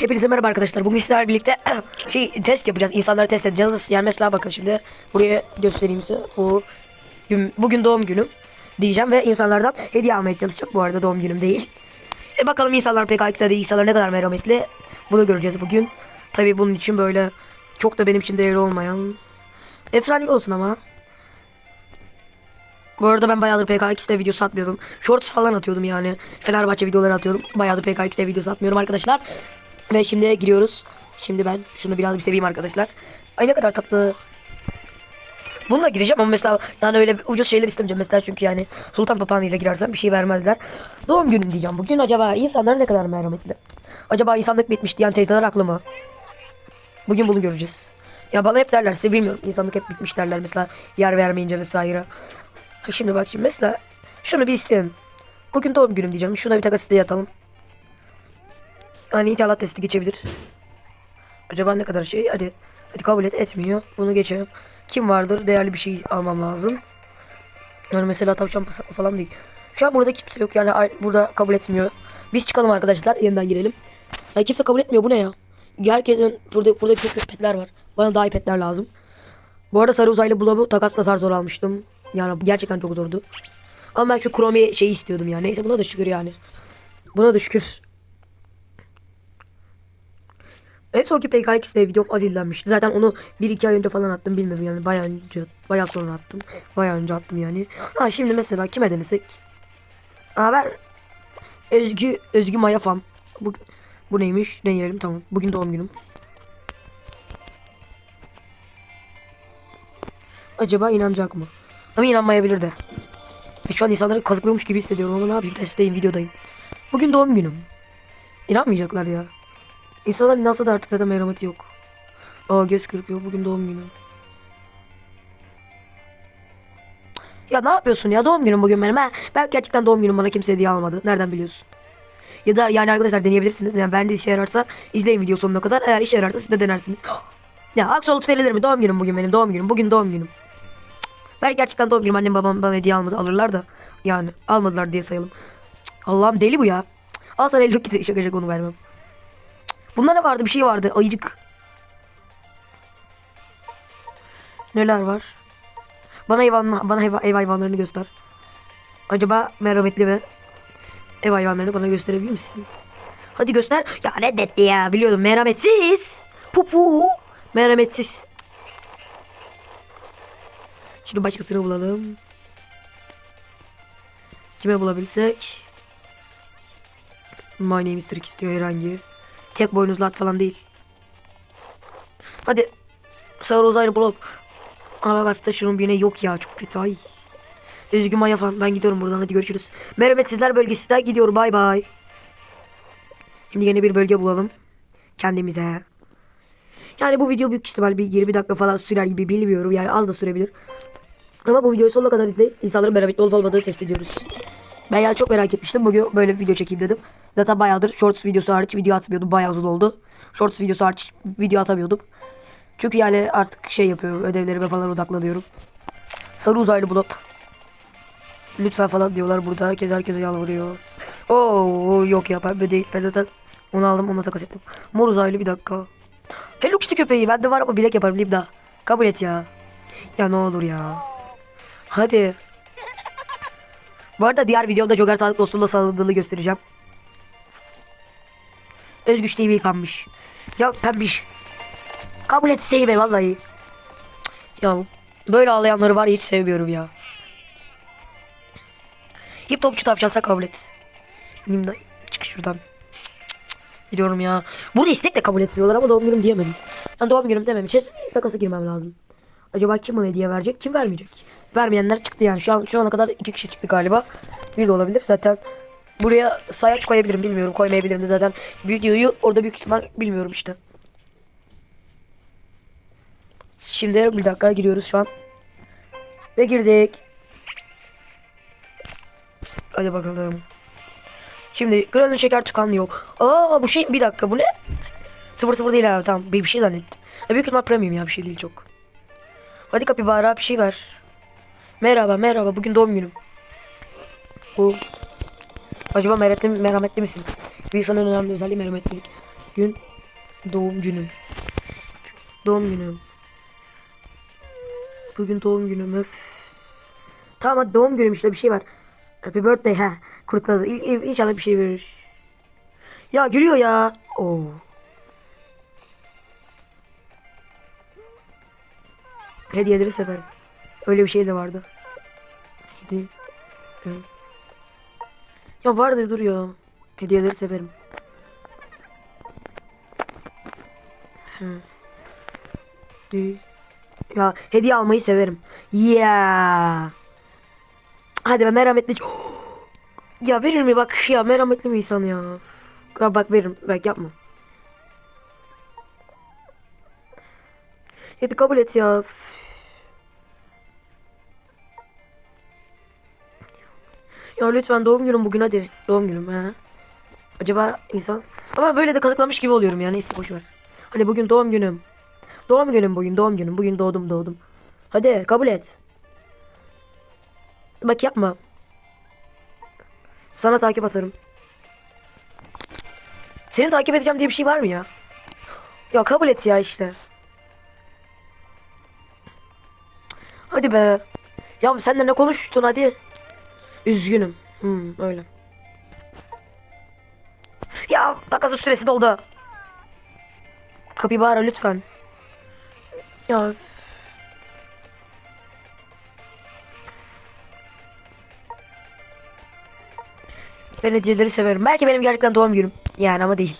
Hepinize merhaba arkadaşlar. Bugün sizlerle birlikte şey test yapacağız. İnsanları test edeceğiz. Yani mesela bakın şimdi buraya göstereyim size. Bu gün, bugün doğum günüm diyeceğim ve insanlardan hediye almaya çalışacağım. Bu arada doğum günüm değil. E bakalım insanlar değil. İnsanlar ne kadar merhametli. Bunu göreceğiz bugün. Tabii bunun için böyle çok da benim için değerli olmayan efsane olsun ama. Bu arada ben bayağıdır PKX'de video satmıyordum. Shorts falan atıyordum yani. Fenerbahçe videoları atıyordum. Bayağıdır PKX'de video satmıyorum arkadaşlar. Ve şimdi giriyoruz. Şimdi ben şunu biraz bir seveyim arkadaşlar. Ay ne kadar tatlı. Bununla gireceğim ama mesela yani öyle ucuz şeyler istemeyeceğim mesela çünkü yani Sultan Papağanı girersem bir şey vermezler. Doğum günüm diyeceğim. Bugün acaba insanlar ne kadar merhametli? Acaba insanlık bitmiş diyen teyzeler haklı mı? Bugün bunu göreceğiz. Ya bana hep derler size bilmiyorum. İnsanlık hep bitmiş derler mesela yer vermeyince vesaire. Şimdi bak şimdi mesela şunu bir isteyin. Bugün doğum günüm diyeceğim. Şuna bir takas yatalım. Hani inşallah testi geçebilir. Acaba ne kadar şey? Hadi. Hadi kabul et etmiyor. Bunu geçelim. Kim vardır? Değerli bir şey almam lazım. Yani mesela tavşan pasaklı falan değil. Şu an burada kimse yok yani burada kabul etmiyor. Biz çıkalım arkadaşlar yeniden girelim. Ya kimse kabul etmiyor bu ne ya? Herkesin burada burada çok petler var. Bana daha iyi petler lazım. Bu arada sarı uzaylı bulabı takasla zar zor almıştım. Yani gerçekten çok zordu. Ama ben şu kromi şeyi istiyordum ya. Neyse buna da şükür yani. Buna da şükür. En sonki PKX'de videom az izlenmişti. Zaten onu 1-2 ay önce falan attım bilmiyorum yani bayağı önce bayağı sonra attım. Bayağı önce attım yani. Ha şimdi mesela kime denesek? Aa ben Özgü Özgü Maya fan. Bu bu neymiş? Deneyelim tamam. Bugün doğum günüm. Acaba inanacak mı? Ama inanmayabilir de. E şu an insanları kazıklıyormuş gibi hissediyorum ama ne yapayım testteyim videodayım. Bugün doğum günüm. İnanmayacaklar ya. İnsanlar inansa da artık zaten merhameti yok. Aa göz kırpıyor bugün doğum günü. Ya ne yapıyorsun ya doğum günüm bugün benim ha. Ben gerçekten doğum günüm bana kimse hediye almadı. Nereden biliyorsun? Ya da yani arkadaşlar deneyebilirsiniz. Yani bende işe yararsa izleyin video sonuna kadar. Eğer işe yararsa siz de denersiniz. Ya aksolot verilir mi? Doğum günüm bugün benim doğum günüm. Bugün doğum günüm. Ben gerçekten doğum günüm annem babam bana hediye almadı alırlar da. Yani almadılar diye sayalım. Allah'ım deli bu ya. Al sana 50 git şaka şaka onu vermem. Bunda ne vardı bir şey vardı ayıcık. Neler var? Bana hayvan bana ev, ev hayvanlarını göster. Acaba merhametli mi? Ev hayvanlarını bana gösterebilir misin? Hadi göster. Ya reddetti ya biliyordum merhametsiz. Pupu. Merhametsiz. Şimdi başkasını bulalım. Kime bulabilsek? My name is Trick istiyor herhangi. Tek boynuzlu at falan değil. Hadi. Sağır uzaylı. Ama aslında şunun bir ne yok ya çok kötü ay. Üzgün Maya falan ben gidiyorum buradan hadi görüşürüz. Merhametsizler bölgesine gidiyorum bay bay. Şimdi yeni bir bölge bulalım. Kendimize. Yani bu video büyük ihtimal bir 20 dakika falan sürer gibi bilmiyorum. Yani az da sürebilir. Ama bu videoyu sonuna kadar izleyin. İnsanların merhametli olup olmadığını test ediyoruz. Ben yani çok merak etmiştim. Bugün böyle bir video çekeyim dedim. Zaten bayağıdır shorts videosu hariç video atmıyordum. Bayağı uzun oldu. Shorts videosu hariç video atamıyordum. Çünkü yani artık şey yapıyorum. Ödevlerime falan odaklanıyorum. Sarı uzaylı blok. Lütfen falan diyorlar burada. Herkes herkese yalvarıyor. Oo yok ya pembe değil. Ben zaten onu aldım ona takas ettim. Mor uzaylı bir dakika. Hello Kitty köpeği. Bende var ama bilek yaparım diyeyim daha. Kabul et ya. Ya ne olur ya. Hadi. Bu arada diğer videomda Joker Sağlık dostluğuyla sarıldığını göstereceğim. Özgüç TV yıkanmış. Ya pembiş. Kabul et isteği vallahi. Ya böyle ağlayanları var hiç sevmiyorum ya. Hip topçu tavşansa kabul et. Benim çık şuradan. Gidiyorum ya. Burada istek de kabul etmiyorlar ama doğum günüm diyemedim. Yani doğum günüm demem için takası girmem lazım. Acaba kim bana hediye verecek? Kim vermeyecek? Vermeyenler çıktı yani. Şu an şu ana kadar iki kişi çıktı galiba. Bir de olabilir. Zaten buraya sayaç koyabilirim bilmiyorum. Koymayabilirim de zaten. Videoyu orada büyük ihtimal bilmiyorum işte. Şimdi bir dakika giriyoruz şu an. Ve girdik. Hadi bakalım. Şimdi granül şeker tıkanlı yok. Aa bu şey bir dakika bu ne? Sıfır sıfır değil abi tamam bir bir şey zannettim. Ya büyük ihtimal premium ya bir şey değil çok. Hadi kapibara bir şey ver. Merhaba merhaba bugün doğum günüm. Bu. Acaba merhametli, merhametli misin? Bir insanın önemli özelliği merhametlilik. Gün Doğum günüm. Doğum günüm. Bugün doğum günüm öf. Tamam hadi doğum günüm işte bir şey var. Happy birthday ha. Kurtladı. İ- İ- İnşallah bir şey verir. Ya gülüyor ya. Oo. Hediyeleri severim. Öyle bir şey de vardı. Hediye. Ya vardır dur ya. Hediyeleri severim. Ya hediye almayı severim. Yeah. Hadi be merhametli. Ya verir mi bak ya merhametli bir insan ya. Ya bak veririm. Bak yapma. Hadi kabul et ya. Ya lütfen doğum günüm bugün hadi. Doğum günüm ha. Acaba insan... Ama böyle de kazıklamış gibi oluyorum yani. Neyse boş ver. Hani bugün doğum günüm. Doğum günüm bugün doğum günüm. Bugün doğdum doğdum. Hadi kabul et. Bak yapma. Sana takip atarım. Seni takip edeceğim diye bir şey var mı ya? Ya kabul et ya işte. Hadi be. Ya sen de ne konuştun hadi. Üzgünüm. Hmm, öyle. Ya takası süresi doldu. Kapibara lütfen. Ya. Ben hediyeleri severim. Belki benim gerçekten doğum günüm. Yani ama değil.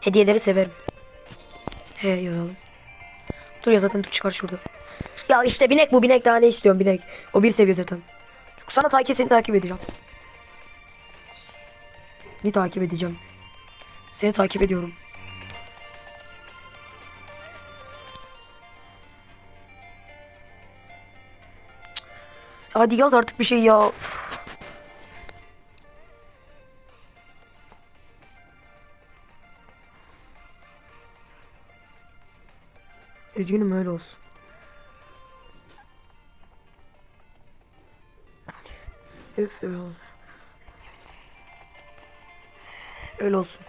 Hediyeleri severim. He yazalım. Dur ya zaten dur çıkar şurada. Ya işte binek bu binek daha ne istiyorum binek. O bir seviyor zaten. Sana takip seni takip edeceğim. Ne takip edeceğim? Seni takip ediyorum. Hadi yaz artık bir şey ya. Üzgünüm öyle olsun. Öf olsun. Öyle olsun.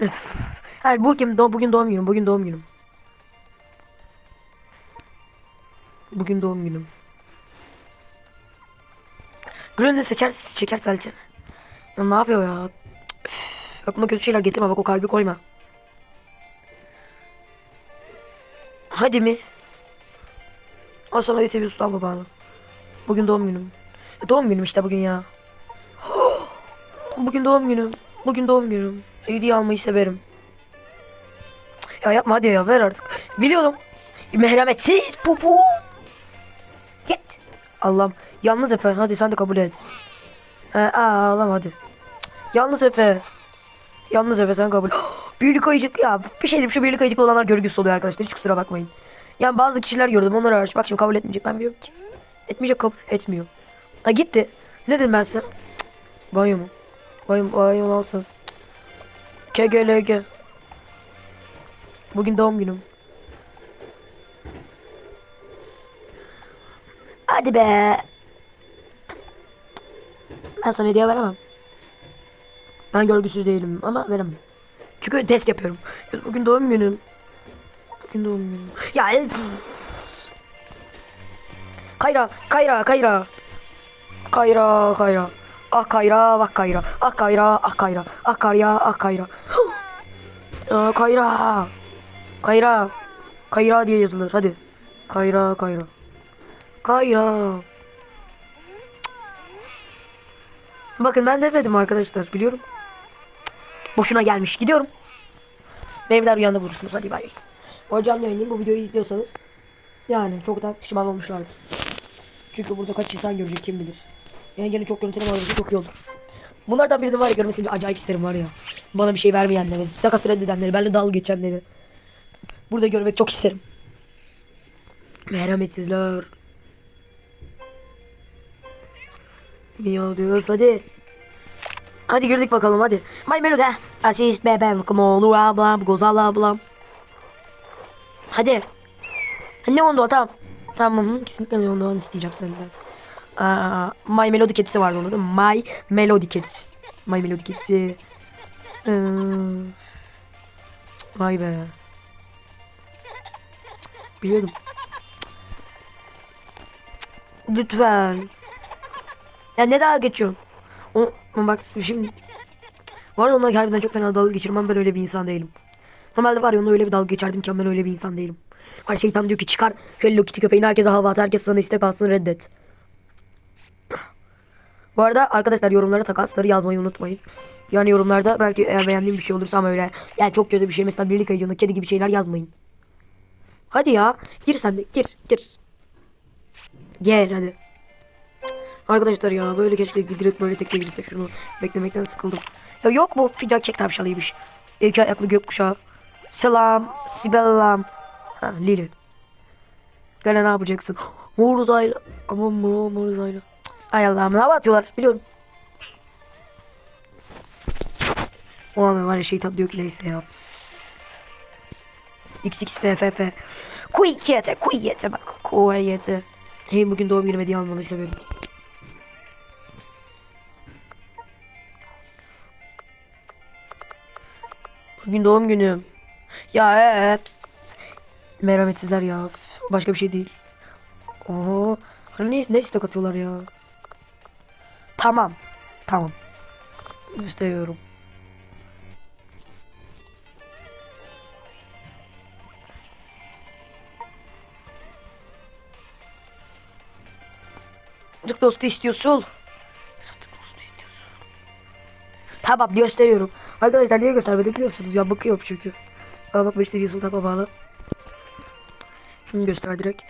Öf. Hayır bugün, doğ bugün doğum günüm. Bugün doğum günüm. Bugün doğum günüm. Granny seçer, çeker salça. Ya ne yapıyor ya? Üf, aklıma kötü şeyler getirme bak o kalbi koyma. Hadi mi? Al sana bir seviyorsun al babanı. Bugün doğum günüm. Ya doğum günüm işte bugün ya. Bugün doğum günüm. Bugün doğum günüm. Hediye almayı severim. Ya yapma hadi ya ver artık. Biliyordum. Merhametsiz pupu. Git. Allah'ım. Yalnız Efe hadi sen de kabul et. He ağlam hadi. Yalnız Efe. Yalnız Efe sen kabul. birlik ayıcık ya bir şey diyeyim şu birlik ayıcıklı olanlar görgüsüz oluyor arkadaşlar hiç kusura bakmayın. Yani bazı kişiler gördüm onlar hariç. Bak şimdi kabul etmeyecek ben biliyorum ki. Etmeyecek kabul etmiyor. Ha gitti. Ne dedim ben sana? Banyo mu? Banyo, banyo alsın. KGLG. Bugün doğum günüm. Hadi be. Ben sana hediye veremem. Ben görgüsüz değilim ama veremem. Çünkü test yapıyorum. Bugün doğum günüm. Bugün doğum günüm. Ya Kayra, Kayra, Kayra. Kayra, Kayra. Ah Kayra, bak Kayra. Ah Kayra, ah Kayra. Ah Kayra, ah Kayra. Kayra. Kayra. Kayra diye yazılır. Hadi. Kayra, Kayra. Kayra. Bakın ben demedim arkadaşlar. Biliyorum. Boşuna gelmiş. Gidiyorum. Beni bir rüyanda bulursunuz. Hadi bay bay. Canlı yayınlayayım. Bu videoyu izliyorsanız. Yani çok da pişman olmuşlardır. Çünkü burada kaç insan görecek kim bilir. Yani gene çok görüntüleme alırsa çok iyi olur. Bunlardan birini var ya görmesini acayip isterim var ya. Bana bir şey vermeyenleri, takas reddedenleri, benimle dalga geçenleri. Burada görmek çok isterim. Merhametsizler. Ya diyor hadi. Hadi girdik bakalım hadi. My Melody. Assist beben. Come on. Ura blam. Gozala blam. Hadi. Ha, Ne oldu tamam. Tamam kesinlikle ne olduğunu isteyeceğim senden. Aa, My Melody Cats'i vardı onda da. My Melody Cats. My Melody Cats'i. Hmm. Vay be. Biliyordum. Lütfen. Ya ne daha geçiyorsun? O, bak şimdi. Bu arada onunla harbiden çok fena dalga geçirmem ben öyle bir insan değilim. Normalde var ya onunla öyle bir dalga geçerdim ki ben öyle bir insan değilim. Hani şeytan diyor ki çıkar şöyle Hello Kitty köpeğini herkese hava at herkes sana istek alsın reddet. Bu arada arkadaşlar yorumlara takasları yazmayı unutmayın. Yani yorumlarda belki eğer beğendiğim bir şey olursa ama öyle yani çok kötü bir şey mesela birlik ayıcığında kedi gibi şeyler yazmayın. Hadi ya gir sen de gir gir. Gel hadi. Arkadaşlar ya böyle keşke direkt böyle tekne girse şunu beklemekten sıkıldım. Ya yok bu fidan kek tavşanıymış. İki ayaklı gökkuşağı. Selam Sibellam. Ha Lili. Gene ne yapacaksın? Mor uzaylı. Aman mor, mor uzaylı. Ay Allah'ım ne atıyorlar biliyorum. O an var ya şeytan diyor ki neyse ya. XXFFF. Kuyete kuyete bak kuyete. Hey bugün doğum günüm hediye almanı severim. Bugün doğum günüm. Ya evet. Merhametsizler ya. Başka bir şey değil. Oo. Hani ne, ne istek atıyorlar ya. Tamam. Tamam. İstemiyorum. Sadık dostu istiyorsun. Sadık dostu istiyorsun. Tamam gösteriyorum. Arkadaşlar niye göstermedim biliyorsunuz ya bakıyorum çünkü. Aa bak işte bir sultan bağlı. Şunu göster direkt.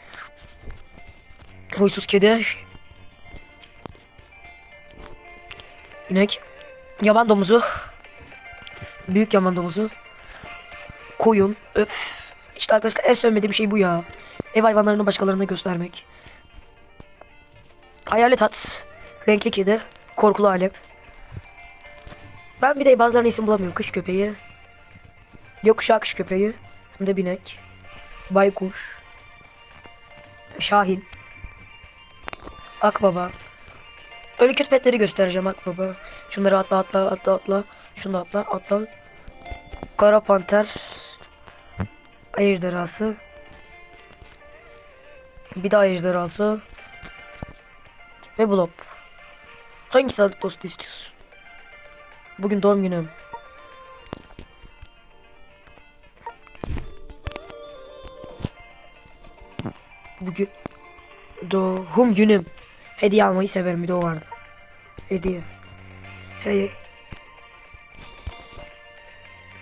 Huysuz kedi. İnek. Yaban domuzu. Büyük yaban domuzu. Koyun. Öf. İşte arkadaşlar en sevmediğim şey bu ya. Ev hayvanlarını başkalarına göstermek. Hayalet at. Renkli kedi. Korkulu alev. Ben bir de bazılarını isim bulamıyorum. Kış köpeği. Yokuşağı kış köpeği. Hem de binek. Baykuş. Şahin. Akbaba. Öyle kötü petleri göstereceğim akbaba. Şunları atla atla atla atla. Şunu atla atla. Kara panter. Ejderhası. Bir daha ejderhası. Ve blob. Hangi sağlık dostu istiyorsun? Bugün doğum günüm. Bugün doğum günüm. Hediye almayı severim bir de o vardı. Hediye. Hey.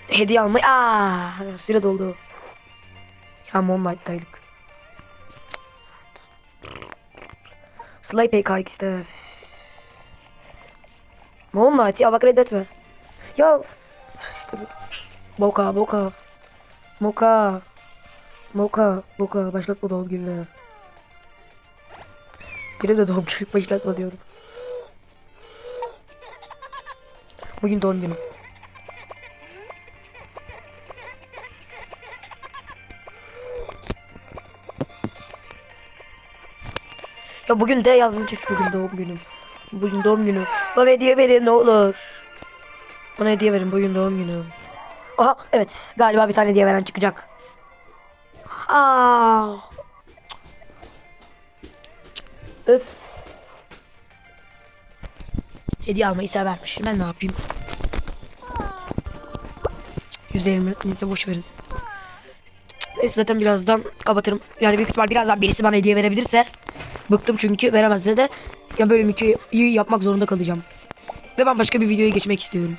Hediye almayı. Aa, süre doldu. Ya Moonlight'taydık. Sly PKX'de. Moonlight ya bak reddetme. Ya işte bu. Boka boka. Moka. Moka. Boka. Başlatma doğum gününe. Biri de doğum günü başlatma diyorum. Bugün doğum günü. Ya bugün de yazılacak bugün doğum günüm. Bugün doğum günü. Bana hediye verin ne olur. Bana hediye verin bugün doğum günüm. Aha evet galiba bir tane hediye veren çıkacak. Aa. Öf. Hediye almayı severmiş. Ben ne yapayım? Yüzlerimi neyse boş verin. Neyse zaten birazdan kapatırım. Yani büyük ihtimal birazdan birisi bana hediye verebilirse Bıktım çünkü veremezse de ya bölüm 2'yi yapmak zorunda kalacağım. Ve ben başka bir videoya geçmek istiyorum.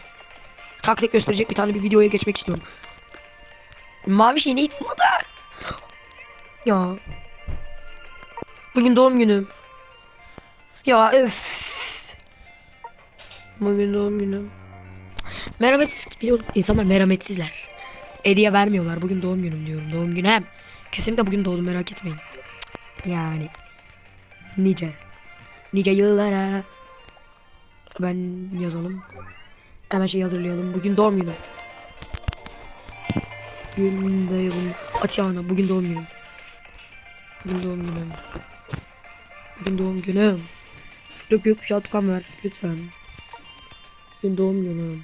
Taktik gösterecek bir tane bir videoya geçmek istiyorum. Mavi şey bu da? Ya. Bugün doğum günüm. Ya öf. Bugün doğum günüm. Merhametsiz biliyorum insanlar merhametsizler. Hediye vermiyorlar. Bugün doğum günüm diyorum. Doğum günüm. Kesinlikle bugün doğdum merak etmeyin. Yani. Nice. Nice yıllara. Ben yazalım. Hemen şey hazırlayalım. Bugün doğum günüm. Bugün dayalım. Atiana bugün doğum günüm. Bugün doğum günüm. Bugün doğum günüm. Yok yok şu tukan ver lütfen. Bugün doğum günüm.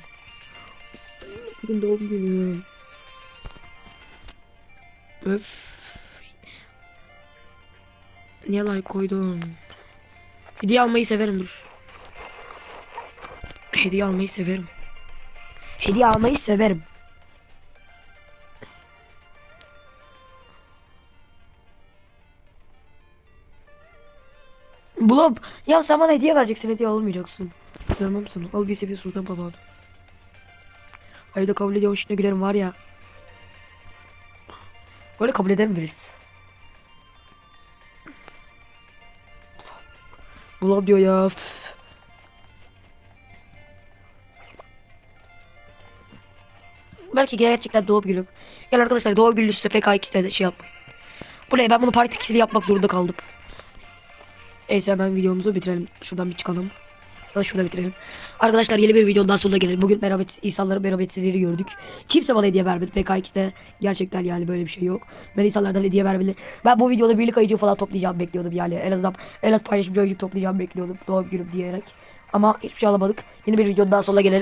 Bugün doğum günüm. Öf. Niye like koydum? Hediye almayı severim dur. Hediye almayı severim. Hediye almayı severim. Blob ya sen bana hediye vereceksin hediye almayacaksın. Vermem sana. Al bir seviye sultan papağanı. Ayda kabul ediyorum şimdi gülerim var ya. Böyle kabul eder mi birisi? Blob diyor ya. üf. Belki gerçekten doğum günüm. Gel arkadaşlar doğum günü size PK2'de şey yapmayın. Bu ne ben bunu parti ikisini yapmak zorunda kaldım. Neyse hemen videomuzu bitirelim. Şuradan bir çıkalım. Ya da şurada bitirelim. Arkadaşlar yeni bir videonun daha sonuna gelelim. Bugün merhamet, insanların merhametsizliğini gördük. Kimse bana hediye vermedi. PK2'de gerçekten yani böyle bir şey yok. Ben insanlardan hediye vermeli. Ben bu videoda birlik ayıcı falan toplayacağım bekliyordum yani. En azından en az paylaşımcı ayıcık toplayacağım bekliyordum. Doğum günüm diyerek. Ama hiçbir şey alamadık. Yeni bir videonun daha sonuna gelelim.